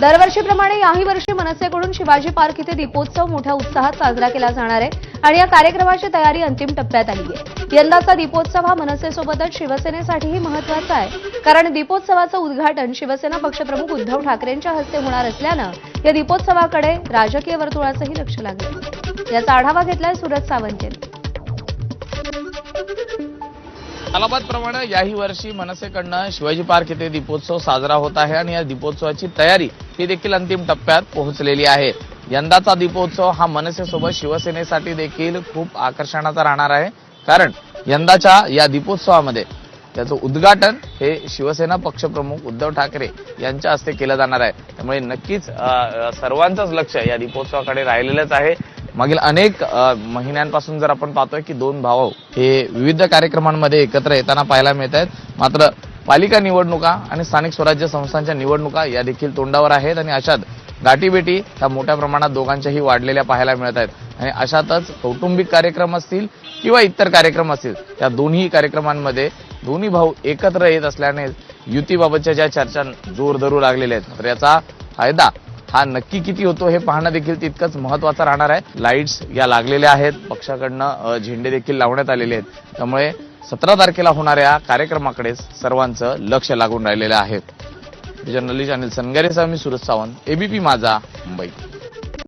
दरवर्षीप्रमाणे याही वर्षी मनसेकडून शिवाजी पार्क इथे दीपोत्सव मोठ्या उत्साहात साजरा केला जाणार आहे आणि या कार्यक्रमाची तयारी अंतिम टप्प्यात आली आहे. यंदाचा दीपोत्सव हा मनसेसोबतच शिवसेनेसाठीही महत्त्वाचा आहे. कारण दीपोत्सवाचं उद्घाटन शिवसेना पक्षप्रमुख उद्धव ठाकरेंच्या हस्ते होणार असल्यानं या दीपोत्सवाकडे राजकीय वर्तुळाचंही लक्ष लागलं. याचा आढावा घेतलाय सुरज सावंत यांनी. अलाहाबाद प्रमाणे याही वर्षी मनसेकडनं शिवाजी पार्क येथे दीपोत्सव साजरा होत आहे आणि या दीपोत्सवाची तयारी ही देखील अंतिम टप्प्यात पोहोचलेली आहे. यंदाचा दीपोत्सव हा मनसेसोबत शिवसेनेसाठी देखील खूप आकर्षणाचा राहणार आहे. कारण यंदाच्या या दीपोत्सवामध्ये त्याचं उद्घाटन हे शिवसेना पक्षप्रमुख उद्धव ठाकरे यांच्या हस्ते केलं जाणार आहे. त्यामुळे नक्कीच सर्वांचंच लक्ष या दीपोत्सवाकडे राहिलेलंच आहे. मागील अनेक महिन्यांपासून जर आपण पाहतोय की दोन भाऊ हे विविध कार्यक्रमांमध्ये एकत्र येताना पाहायला मिळत आहेत मात्र पालिका निवडणुका आणि स्थानिक स्वराज्य संस्थांच्या निवडणुका या देखील तोंडावर आहेत आणि अशात गाठीबेटी ह्या मोठ्या प्रमाणात दोघांच्याही वाढलेल्या पाहायला मिळत आहेत. आणि अशातच कौटुंबिक कार्यक्रम असतील किंवा इतर कार्यक्रम असतील त्या दोन्ही कार्यक्रमांमध्ये दोन्ही भाऊ एकत्र येत असल्याने युतीबाबतच्या ज्या चर्चा जोर धरू लागलेल्या आहेत तर याचा फायदा हा नक्की किती होतो हे पाहणं देखील तितकंच महत्वाचं राहणार आहे. लाईट्स या लागलेल्या आहेत. पक्षाकडनं झेंडे देखील लावण्यात आलेले आहेत. त्यामुळे सतरा तारखेला होणाऱ्या कार्यक्रमाकडे सर्वांचं लक्ष लागून राहिलेलं आहे. जर्नलिस्ट अनिल सनगारेसह मी सुरज सावंत एबीपी माझा मुंबई.